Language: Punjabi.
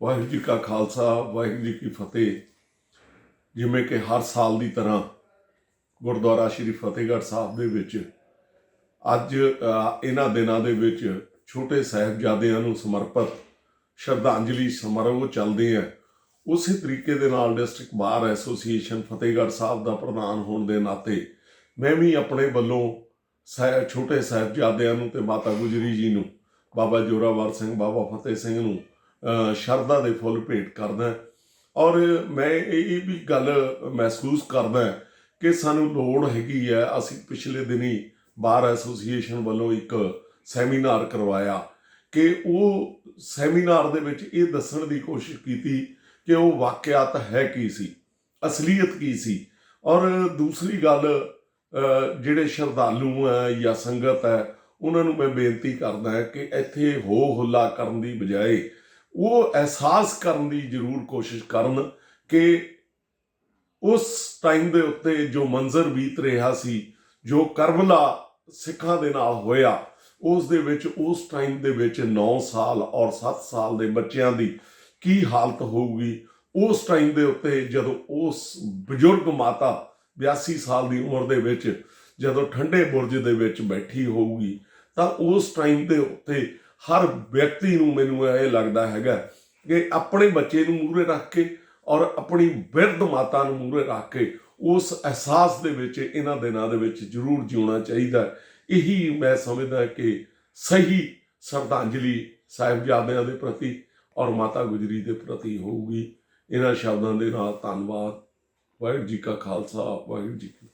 ਵਾਹਿਗੁਰੂ ਜੀ ਕਾ ਖਾਲਸਾ, ਵਾਹਿਗੁਰੂ ਜੀ ਕੀ ਫਤਿਹ। ਜਿਵੇਂ ਕਿ ਹਰ ਸਾਲ ਦੀ ਤਰ੍ਹਾਂ ਗੁਰਦੁਆਰਾ ਸ਼੍ਰੀ ਫਤਿਹਗੜ੍ਹ ਸਾਹਿਬ ਦੇ ਵਿੱਚ ਅੱਜ ਇਹਨਾਂ ਦਿਨਾਂ ਦੇ ਵਿੱਚ ਛੋਟੇ ਸਾਹਿਬਜ਼ਾਦਿਆਂ ਨੂੰ ਸਮਰਪਿਤ ਸ਼ਰਧਾਂਜਲੀ ਸਮਾਰੋਹ ਚੱਲਦੇ ਆ। ਉਸੇ ਤਰੀਕੇ ਦੇ ਨਾਲ district bar association Fatehgarh Sahib ਦਾ ਪ੍ਰਧਾਨ ਹੋਣ ਦੇ ਨਾਤੇ ਮੈਂ ਵੀ ਆਪਣੇ ਵੱਲੋਂ ਸਾਹਿਬ ਛੋਟੇ ਸਾਹਿਬਜ਼ਾਦਿਆਂ ਨੂੰ ਤੇ ਮਾਤਾ ਗੁਜਰੀ ਜੀ ਨੂੰ, ਬਾਬਾ ਜੋਰਾਵਰ ਸਿੰਘ, ਬਾਬਾ ਫਤਿਹ ਸਿੰਘ ਨੂੰ ਸ਼ਰਧਾ ਦੇ ਫੁੱਲ ਭੇਟ ਕਰਦਾ ਔਰ ਮੈਂ ਇਹ ਵੀ ਗੱਲ ਮਹਿਸੂਸ ਕਰਦਾ ਕਿ ਸਾਨੂੰ ਲੋੜ ਹੈਗੀ ਹੈ, ਅਸੀਂ ਪਿਛਲੇ ਦਿਨੀ ਬਾਰ ਐਸੋਸੀਏਸ਼ਨ ਵੱਲੋਂ ਇੱਕ ਸੈਮੀਨਾਰ ਕਰਵਾਇਆ ਕਿ ਉਹ ਸੈਮੀਨਾਰ ਦੇ ਵਿੱਚ ਇਹ ਦੱਸਣ ਦੀ ਕੋਸ਼ਿਸ਼ ਕੀਤੀ ਕਿ ਉਹ ਵਾਕਿਆਤ ਹੈ ਕੀ ਸੀ, ਅਸਲੀਅਤ ਕੀ ਸੀ। ਔਰ ਦੂਸਰੀ ਗੱਲ ਜਿਹੜੇ ਸ਼ਰਧਾਲੂ ਹੈ ਜਾਂ ਸੰਗਤ ਹੈ, ਉਹਨਾਂ ਨੂੰ ਮੈਂ ਬੇਨਤੀ ਕਰਦਾ ਕਿ ਇੱਥੇ ਹੋ ਹੁੱਲਾ ਕਰਨ ਦੀ ਬਜਾਏ ਉਹ ਅਹਿਸਾਸ ਕਰਨ ਦੀ ਜ਼ਰੂਰ ਕੋਸ਼ਿਸ਼ ਕਰਨ ਕਿ ਉਸ ਟਾਈਮ ਦੇ ਉੱਤੇ ਜੋ ਮੰਜ਼ਰ ਬੀਤ ਰਿਹਾ ਸੀ, ਜੋ ਕਰਬਲਾ ਸਿੱਖਾਂ ਦੇ ਨਾਲ ਹੋਇਆ, ਉਸ ਦੇ ਵਿੱਚ, ਉਸ ਟਾਈਮ ਦੇ ਵਿੱਚ 9 ਸਾਲ ਔਰ 7 ਸਾਲ ਦੇ ਬੱਚਿਆਂ ਦੀ ਕੀ ਹਾਲਤ ਹੋਊਗੀ? ਉਸ ਟਾਈਮ ਦੇ ਉੱਤੇ ਜਦੋਂ ਉਸ ਬਜ਼ੁਰਗ ਮਾਤਾ 82 ਸਾਲ ਦੀ ਉਮਰ ਦੇ ਵਿੱਚ ਜਦੋਂ ਠੰਡੇ ਬੁਰਜ ਦੇ ਵਿੱਚ ਬੈਠੀ ਹੋਊਗੀ, ਤਾਂ ਉਸ ਟਾਈਮ ਦੇ ਉੱਤੇ ਹਰ ਵਿਅਕਤੀ ਨੂੰ ਮੈਨੂੰ ਇਹ ਲੱਗਦਾ ਹੈਗਾ ਕਿ ਆਪਣੇ ਬੱਚੇ ਨੂੰ ਮੂਹਰੇ ਰੱਖ ਕੇ ਔਰ ਆਪਣੀ ਬਿਰਧ ਮਾਤਾ ਨੂੰ ਮੂਹਰੇ ਰੱਖ ਕੇ ਉਸ ਅਹਿਸਾਸ ਦੇ ਵਿੱਚ, ਇਹਨਾਂ ਦਿਨਾਂ ਦੇ ਵਿੱਚ ਜ਼ਰੂਰ ਜਿਉਣਾ ਚਾਹੀਦਾ ਇਹੀ ਮੈਂ ਸਮਝਦਾ ਕਿ ਸਹੀ ਸ਼ਰਧਾਂਜਲੀ ਸਾਹਿਬਜ਼ਾਦਿਆਂ ਦੇ ਪ੍ਰਤੀ ਔਰ ਮਾਤਾ ਗੁਜਰੀ ਦੇ ਪ੍ਰਤੀ ਹੋਊਗੀ। ਇਹਨਾਂ ਸ਼ਬਦਾਂ ਦੇ ਨਾਲ ਧੰਨਵਾਦ। ਵਾਹਿਗੁਰੂ ਜੀ ਕਾ ਖਾਲਸਾ, ਵਾਹਿਗੁਰੂ ਜੀ ਕੀ